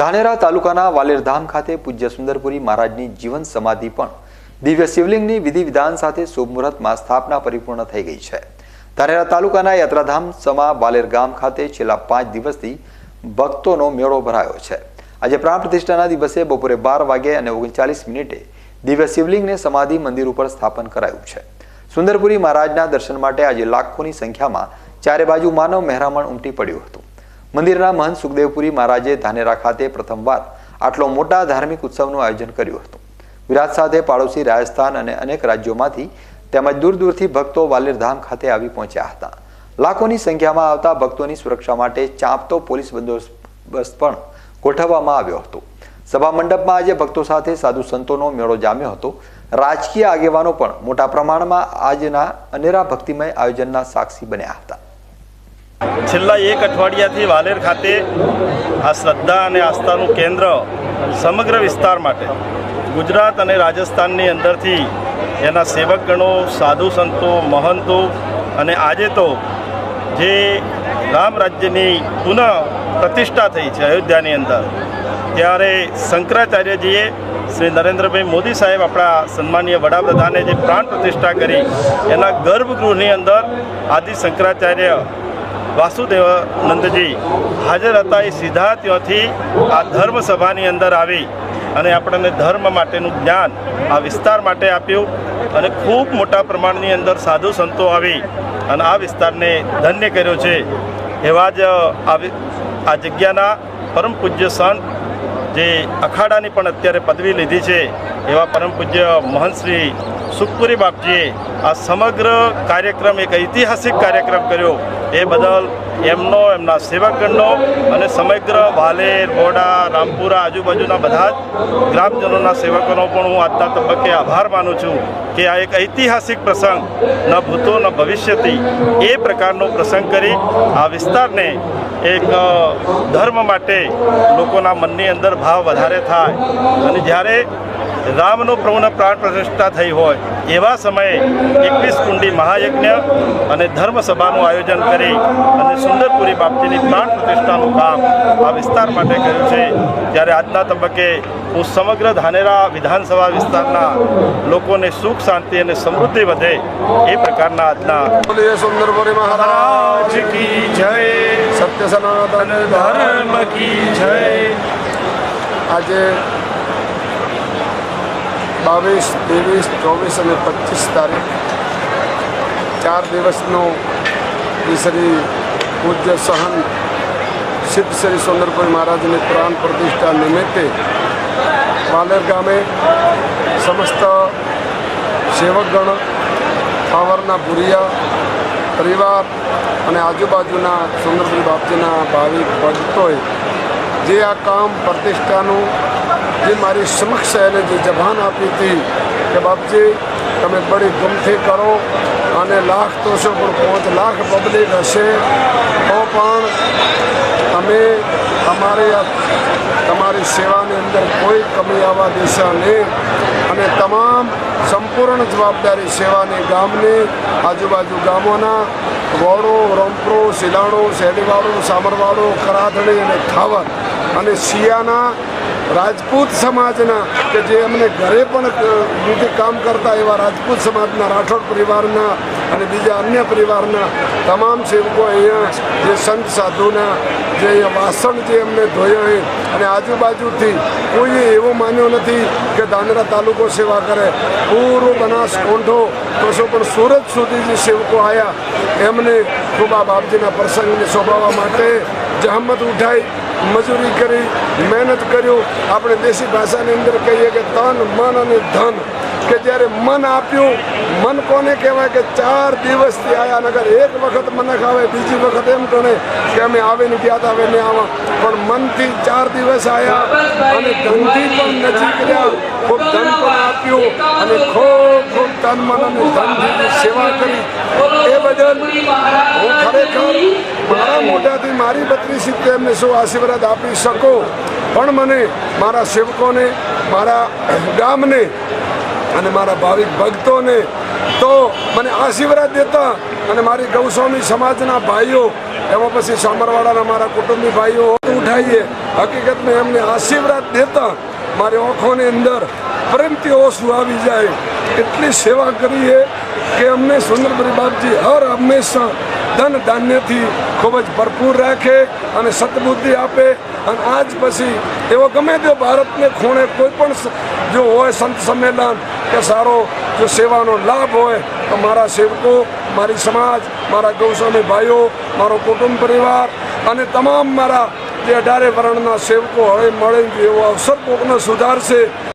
ધાનેરા તાલુકાના વાલેરધામ ખાતે પૂજ્ય સુંદરપુરી મહારાજની જીવન સમાધિ પણ દિવ્ય શિવલિંગની વિધિ વિધાન સાથે શુભ મુહૂર્તમાં સ્થાપના પરિપૂર્ણ થઈ ગઈ છે. ધાનેરા તાલુકાના યાત્રાધામ સમા વાલેર ગામ ખાતે છેલ્લા પાંચ દિવસથી ભક્તોનો મેળો ભરાયો છે. આજે પ્રાણ પ્રતિષ્ઠાના દિવસે બપોરે બાર વાગે અને ઓગણચાલીસ મિનિટે દિવ્ય શિવલિંગને સમાધિ મંદિર ઉપર સ્થાપન કરાયું છે. સુંદરપુરી મહારાજના દર્શન માટે આજે લાખોની સંખ્યામાં ચારે બાજુ માનવ મહેરામણ ઉમટી પડ્યું હતું. મંદિરના મહંત સુખદેવપુરી મહારાજે ધાનેરા ખાતે પ્રથમવાર આટલો મોટા ધાર્મિક ઉત્સવનું આયોજન કર્યું હતું. વિરાટ સાથે પાડોશી રાજસ્થાન અને અનેક રાજ્યોમાંથી તેમજ દૂર દૂરથી ભક્તો વાલેરધામ ખાતે આવી પહોંચ્યા હતા. લાખોની સંખ્યામાં આવતા ભક્તોની સુરક્ષા માટે ચાંપતો પોલીસ બંદોબસ્ત પણ ગોઠવવામાં આવ્યો હતો. સભા મંડપમાં આજે ભક્તો સાથે સાધુ સંતોનો મેળો જામ્યો હતો. રાજકીય આગેવાનો પણ મોટા પ્રમાણમાં આજના અનેરા ભક્તિમય આયોજનના સાક્ષી બન્યા હતા. છેલ્લા એક અઠવાડિયાથી વાલેર ખાતે આ શ્રદ્ધા અને આસ્થાનું કેન્દ્ર સમગ્ર વિસ્તાર માટે ગુજરાત અને રાજસ્થાનની અંદરથી એના સેવકગણો, સાધુ સંતો, મહંતો અને આજે તો જે રામ રાજ્યની પુનઃ પ્રતિષ્ઠા થઈ છે અયોધ્યાની અંદર, ત્યારે શંકરાચાર્યજીએ શ્રી નરેન્દ્રભાઈ મોદી સાહેબ આપણા સન્માનીય વડાપ્રધાને જે પ્રાણ પ્રતિષ્ઠા કરી, એના ગર્ભગૃહની અંદર આદિ શંકરાચાર્ય વાસુદેવાનંદજી હાજર હતા એ સીધા ત્યાંથી આ ધર્મ સભાની અંદર આવી અને આપણને ધર્મ માટેનું જ્ઞાન આ વિસ્તાર માટે આપ્યું અને ખૂબ મોટા પ્રમાણની અંદર સાધુ સંતો આવી અને આ વિસ્તારને ધન્ય કર્યો છે. એવા જ આ આ જગ્યાના પરમ પૂજ્ય સંત જે અખાડાની પણ અત્યારે પદવી લીધી છે એવા પરમ પૂજ્ય મહંત શ્રી સુખપુરી બાપજીએ આ સમગ્ર કાર્યક્રમ, એક ઐતિહાસિક કાર્યક્રમ કર્યો. એ બદલ એમનો, એમના સેવકગણનો અને સમગ્ર વાલેર બોડા રામપુરા, આજુબાજુના બધા જ ગ્રામજનોના સેવકોનો પણ હું આજના તબક્કે આભાર માનું છું કે આ એક ઐતિહાસિક પ્રસંગ, ન ભૂતો, ન ભવિષ્યથી, એ પ્રકારનો પ્રસંગ કરી આ વિસ્તારને એક ધર્મ માટે લોકોના મનની અંદર ભાવ વધારે થાય. અને જ્યારે રામનો પ્રભુને પ્રાણ પ્રતિષ્ઠા થઈ હોય, એવા સમયે એકવીસ કુંડી મહાયજ્ઞ અને ધર્મ સભાનું આયોજન કરી અને સુંદરપુરી બાપજીની પ્રાણ પ્રતિષ્ઠાનું કામ આ વિસ્તાર માટે કર્યું છે. જ્યારે આજના તબક્કે હું સમગ્ર ધાનેરા વિધાનસભા વિસ્તારના લોકોને સુખ, શાંતિ અને સમૃદ્ધિ વધે એ પ્રકારના આજના સુંદરપુરી મહારાજ કી જય. સત્ય સનાતન ધર્મ કી જય. આજે બાવીસ, ત્રેવીસ, ચોવીસ અને પચીસ તારીખ ચાર દિવસનો શ્રી પૂજ્ય સહન સિદ્ધ શ્રી સુંદરપુરી મહારાજની પ્રાણ પ્રતિષ્ઠા નિમિત્તે વાલેર ગામે સમસ્ત સેવકગણ, પાવરના ભૂરિયા પરિવાર અને આજુબાજુના સુંદરપુરી બાપજીના ભાવિક ભક્તોએ જે આ કામ પ્રતિષ્ઠાનું, જે મારી સમક્ષ એને જે જભાન આપી હતી કે બાપજી, તમે બડી ગમથી કરો અને લાખ તો છો પણ પાંચ લાખ પબ્લિક હશે. તો પણ અમે અમારી આ સેવાની અંદર કોઈ કમી આવવા દેશા નહીં. અને તમામ સંપૂર્ણ જવાબદારી સેવાની ગામની, આજુબાજુ ગામોના વોડો, રોમપરો, સિલાણો શેડીવાડો સામરવાડો કરાધણી અને ખાવર અને શિયાના રાજપૂત સમાજના કે જે અમને ઘરે પણ રીતે કામ કરતા એવા રાજપૂત સમાજના રાઠોડ પરિવારના અને બીજા અન્ય પરિવારના તમામ સેવકો અહીંયા જે સંત સાધુના, જે વાસણ જે એમને ધોયા છે, અને આજુબાજુથી કોઈએ એવો માન્યો નથી કે દાંદરા તાલુકો સેવા કરે. પૂરો, બનાસ, કોંઢો તો પણ સુરત સુધી જે સેવકો આવ્યા એમને ખૂબ આ બાપજીના પ્રસંગને શોભાવવા માટે જહમત ઉઠાઈ, મજૂરી કરી, મહેનત કર્યું. આપણે દેશી ભાષાની અંદર કહીએ કે તન, મન અને ધન. કે જ્યારે મન આપ્યું, મન કોને કહેવાય કે ચાર દિવસથી આયા નગર? એક વખત મને ખાવે, બીજી વખત એમ ગણે કે અમે આવીને ગયા હતા નહીં આવા. પણ મનથી ચાર દિવસ આવ્યા અને ધનથી પણ નજીક રહ્યા. ખૂબ ધન પણ આપ્યું અને ખૂબ ખૂબ તન મન અને ધનથી સેવા કરી. એ બદલ હું ખરેખર મારા મોઢાથી મારી બત્રીસ સિત્તેર એમને શું આશીર્વાદ આપી શકો? પણ મને મારા સેવકોને, મારા ગામને અને મારા ભાવિક ભક્તોને તો મને આશીર્વાદ દેતા અને મારી ગૌસ્વામી સમાજના ભાઈઓ, એમાં પછી સામરવાડાના મારા કુટુંબી ભાઈઓ ઉઠાઈએ, હકીકતમાં એમને આશીર્વાદ દેતા મારી આંખોની અંદર પ્રેમથી ઓછું આવી જાય. એટલી સેવા કરીએ કે અમને સુંદરપુરી બાપજી હર હંમેશા ધન ધાન્યથી ખૂબ જ ભરપૂર રાખે અને સતબુદ્ધિ આપે. અને આજ પછી એવો ગમે તે ભારતને ખૂણે કોઈ પણ જો હોય સંત સંમેલન કે સારો જો સેવાનો લાભ હોય, તો મારા સેવકો, મારી સમાજ, મારા ગૌસ્વામી ભાઈઓ, મારો કુટુંબ પરિવાર અને તમામ મારા જે અઢારે વર્ણના સેવકો હવે મળે એવો અવસર કોકને સુધારશે.